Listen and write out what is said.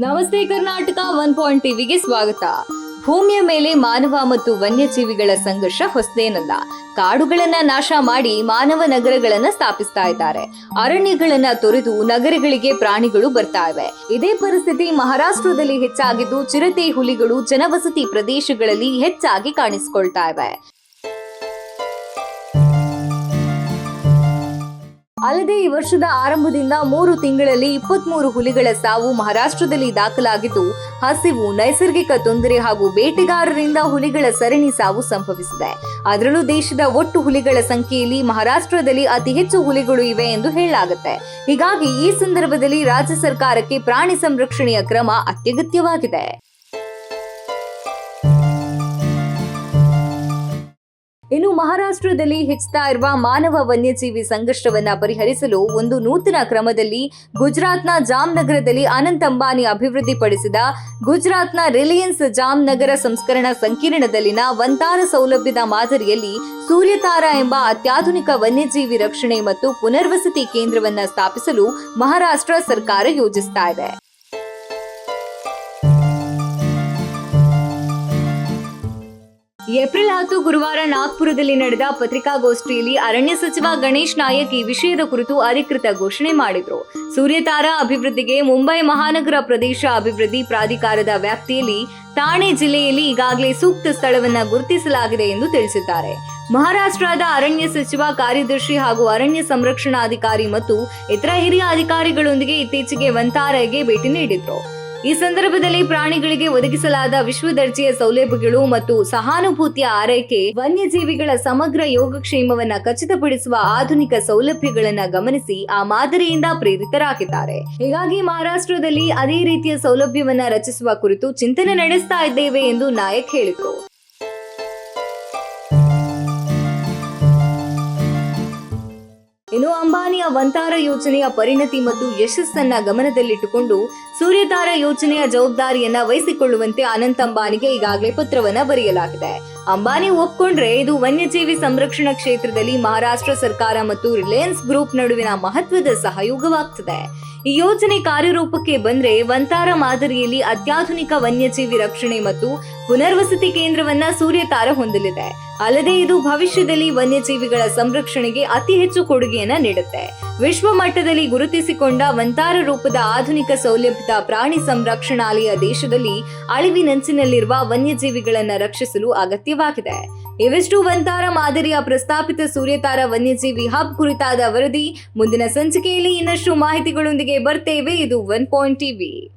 ನಮಸ್ತೆ Karnataka one point ಟಿವಿಗೆ ಸ್ವಾಗತ. ಭೂಮಿಯ ಮೇಲೆ ಮಾನವ ಮತ್ತು ವನ್ಯಜೀವಿಗಳ ಸಂಘರ್ಷ ಹೊಸದೇನಲ್ಲ. ಕಾಡುಗಳನ್ನ ನಾಶ ಮಾಡಿ ಮಾನವ ನಗರಗಳನ್ನ ಸ್ಥಾಪಿಸ್ತಾ ಇದ್ದಾರೆ. ಅರಣ್ಯಗಳನ್ನ ತೊರೆದು ನಗರಗಳಿಗೆ ಪ್ರಾಣಿಗಳು ಬರ್ತಾ ಇವೆ. ಇದೇ ಪರಿಸ್ಥಿತಿ ಮಹಾರಾಷ್ಟ್ರದಲ್ಲಿ ಹೆಚ್ಚಾಗಿದ್ದು ಚಿರತೆ ಹುಲಿಗಳು, ಜನವಸತಿ ಪ್ರದೇಶಗಳಲ್ಲಿ ಹೆಚ್ಚಾಗಿ ಕಾಣಿಸಿಕೊಳ್ತಾ ಇವೆ. ಅಲ್ಲದೆ ಈ ವರ್ಷದ ಆರಂಭದಿಂದ ಮೂರು ತಿಂಗಳಲ್ಲಿ ಇಪ್ಪತ್ಮೂರು ಹುಲಿಗಳ ಸಾವು ಮಹಾರಾಷ್ಟ್ರದಲ್ಲಿ ದಾಖಲಾಗಿದ್ದು, ಹಸಿವು, ನೈಸರ್ಗಿಕ ತೊಂದರೆ ಹಾಗೂ ಬೇಟೆಗಾರರಿಂದ ಹುಲಿಗಳ ಸರಣಿ ಸಾವು ಸಂಭವಿಸಿದೆ. ಅದರಲ್ಲೂ ದೇಶದ ಒಟ್ಟು ಹುಲಿಗಳ ಸಂಖ್ಯೆಯಲ್ಲಿ ಮಹಾರಾಷ್ಟ್ರದಲ್ಲಿ ಅತಿ ಹೆಚ್ಚು ಹುಲಿಗಳು ಇವೆ ಎಂದು ಹೇಳಲಾಗುತ್ತೆ. ಹೀಗಾಗಿ ಈ ಸಂದರ್ಭದಲ್ಲಿ ರಾಜ್ಯ ಸರ್ಕಾರಕ್ಕೆ ಪ್ರಾಣಿ ಸಂರಕ್ಷಣೆಯ ಕ್ರಮ ಅತ್ಯಗತ್ಯವಾಗಿದೆ. ಇನ್ನು ಮಹಾರಾಷ್ಟ್ರದಲ್ಲಿ ಹೆಚ್ಚುತ್ತಾ ಇರುವ ಮಾನವ ವನ್ಯಜೀವಿ ಸಂಘರ್ಷವನ್ನ ಪರಿಹರಿಸಲು ಒಂದು ನೂತನ ಕ್ರಮದಲ್ಲಿ ಗುಜರಾತ್ನ ಜಾಮ್ನಗರದಲ್ಲಿ ಅನಂತ್ ಅಂಬಾನಿ ಅಭಿವೃದ್ಧಿಪಡಿಸಿದ ಗುಜರಾತ್ನ ರಿಲಯನ್ಸ್ ಜಾಮ್ನಗರ ಸಂಸ್ಕರಣಾ ಸಂಕೀರ್ಣದಲ್ಲಿನ ವಂತಾರ ಸೌಲಭ್ಯದ ಮಾದರಿಯಲ್ಲಿ ಸೂರ್ಯತಾರ ಎಂಬ ಅತ್ಯಾಧುನಿಕ ವನ್ಯಜೀವಿ ರಕ್ಷಣೆ ಮತ್ತು ಪುನರ್ವಸತಿ ಕೇಂದ್ರವನ್ನ ಸ್ಥಾಪಿಸಲು ಮಹಾರಾಷ್ಟ್ರ ಸರ್ಕಾರ ಯೋಜಿಸ್ತಾ ಇದೆ. ಏಪ್ರಿಲ್ ಹತ್ತು ಗುರುವಾರ ನಾಗ್ಪುರದಲ್ಲಿ ನಡೆದ ಪತ್ರಿಕಾಗೋಷ್ಠಿಯಲ್ಲಿ ಅರಣ್ಯ ಸಚಿವ ಗಣೇಶ್ ನಾಯಕ್ ಈ ವಿಷಯದ ಕುರಿತು ಅಧಿಕೃತ ಘೋಷಣೆ ಮಾಡಿದ್ರು. ಸೂರ್ಯತಾರ ಅಭಿವೃದ್ಧಿಗೆ ಮುಂಬೈ ಮಹಾನಗರ ಪ್ರದೇಶ ಅಭಿವೃದ್ಧಿ ಪ್ರಾಧಿಕಾರದ ವ್ಯಾಪ್ತಿಯಲ್ಲಿ ಠಾಣೆ ಜಿಲ್ಲೆಯಲ್ಲಿ ಈಗಾಗಲೇ ಸೂಕ್ತ ಸ್ಥಳವನ್ನು ಗುರುತಿಸಲಾಗಿದೆ ಎಂದು ತಿಳಿಸಿದ್ದಾರೆ. ಮಹಾರಾಷ್ಟ್ರದ ಅರಣ್ಯ ಸಚಿವ, ಕಾರ್ಯದರ್ಶಿ ಹಾಗೂ ಅರಣ್ಯ ಸಂರಕ್ಷಣಾಧಿಕಾರಿ ಮತ್ತು ಇತರ ಹಿರಿಯ ಅಧಿಕಾರಿಗಳೊಂದಿಗೆ ಇತ್ತೀಚೆಗೆ ವಂತಾರಗೆ ಭೇಟಿ ನೀಡಿದ್ರು. ಈ ಸಂದರ್ಭದಲ್ಲಿ ಪ್ರಾಣಿಗಳಿಗೆ ಒದಗಿಸಲಾದ ವಿಶ್ವ ದರ್ಜೆಯ ಸೌಲಭ್ಯಗಳು ಮತ್ತು ಸಹಾನುಭೂತಿಯ ಆರೈಕೆ ವನ್ಯಜೀವಿಗಳ ಸಮಗ್ರ ಯೋಗಕ್ಷೇಮವನ್ನ ಖಚಿತಪಡಿಸುವ ಆಧುನಿಕ ಸೌಲಭ್ಯಗಳನ್ನ ಗಮನಿಸಿ ಆ ಮಾದರಿಯಿಂದ ಪ್ರೇರಿತರಾಗಿದ್ದಾರೆ. ಹೀಗಾಗಿ ಮಹಾರಾಷ್ಟ್ರದಲ್ಲಿ ಅದೇ ರೀತಿಯ ಸೌಲಭ್ಯವನ್ನ ರಚಿಸುವ ಕುರಿತು ಚಿಂತನೆ ನಡೆಸ್ತಾ ಇದ್ದೇವೆ ಎಂದು ನಾಯಕ್ ಹೇಳಿದರು. ಇನ್ನು ಅಂಬಾನಿಯ ವಂತಾರ ಯೋಜನೆಯ ಪರಿಣತಿ ಮತ್ತು ಯಶಸ್ಸನ್ನ ಗಮನದಲ್ಲಿಟ್ಟುಕೊಂಡು ಸೂರ್ಯತಾರ ಯೋಜನೆಯ ಜವಾಬ್ದಾರಿಯನ್ನ ವಹಿಸಿಕೊಳ್ಳುವಂತೆ ಅನಂತ್ ಅಂಬಾನಿಗೆ ಈಗಾಗಲೇ ಪತ್ರವನ್ನ ಬರೆಯಲಾಗಿದೆ. ಅಂಬಾನಿ ಒಪ್ಕೊಂಡ್ರೆ ಇದು ವನ್ಯಜೀವಿ ಸಂರಕ್ಷಣಾ ಕ್ಷೇತ್ರದಲ್ಲಿ ಮಹಾರಾಷ್ಟ್ರ ಸರ್ಕಾರ ಮತ್ತು ರಿಲಯನ್ಸ್ ಗ್ರೂಪ್ ನಡುವಿನ ಮಹತ್ವದ ಸಹಯೋಗವಾಗ್ತದೆ. ಈ ಯೋಜನೆ ಕಾರ್ಯರೂಪಕ್ಕೆ ಬಂದ್ರೆ ವಂತಾರ ಮಾದರಿಯಲ್ಲಿ ಅತ್ಯಾಧುನಿಕ ವನ್ಯಜೀವಿ ರಕ್ಷಣೆ ಮತ್ತು ಪುನರ್ವಸತಿ ಕೇಂದ್ರವನ್ನ ಸೂರ್ಯತಾರ ಹೊಂದಲಿದೆ. ಅಲ್ಲದೆ ಇದು ಭವಿಷ್ಯದಲ್ಲಿ ವನ್ಯಜೀವಿಗಳ ಸಂರಕ್ಷಣೆಗೆ ಅತಿ ಹೆಚ್ಚು ಕೊಡುಗೆಯನ್ನ ನೀಡುತ್ತೆ. ವಿಶ್ವ ಮಟ್ಟದಲ್ಲಿ ಗುರುತಿಸಿಕೊಂಡ ವಂತಾರ ರೂಪದ ಆಧುನಿಕ ಸೌಲಭ್ಯದ ಪ್ರಾಣಿ ಸಂರಕ್ಷಣಾಲಯ ದೇಶದಲ್ಲಿ ಅಳಿವಿನಂಚಿನಲ್ಲಿರುವ ವನ್ಯಜೀವಿಗಳನ್ನ ರಕ್ಷಿಸಲು ಅಗತ್ಯವಾಗಿದೆ. ಇವೆಷ್ಟು ವಂತಾರ ಮಾದರಿಯ ಪ್ರಸ್ತಾಪಿತ ಸೂರ್ಯತಾರ ವನ್ಯಜೀವಿ ಹಬ್ ಕುರಿತಾದ ವರದಿ ಮುಂದಿನ ಸಂಚಿಕೆಯಲ್ಲಿ ಇನ್ನಷ್ಟು ಮಾಹಿತಿಗಳೊಂದಿಗೆ ಬರ್ತೇವೆ. ಇದು ಒನ್ ಪಾಯಿಂಟ್ ಟಿವಿ.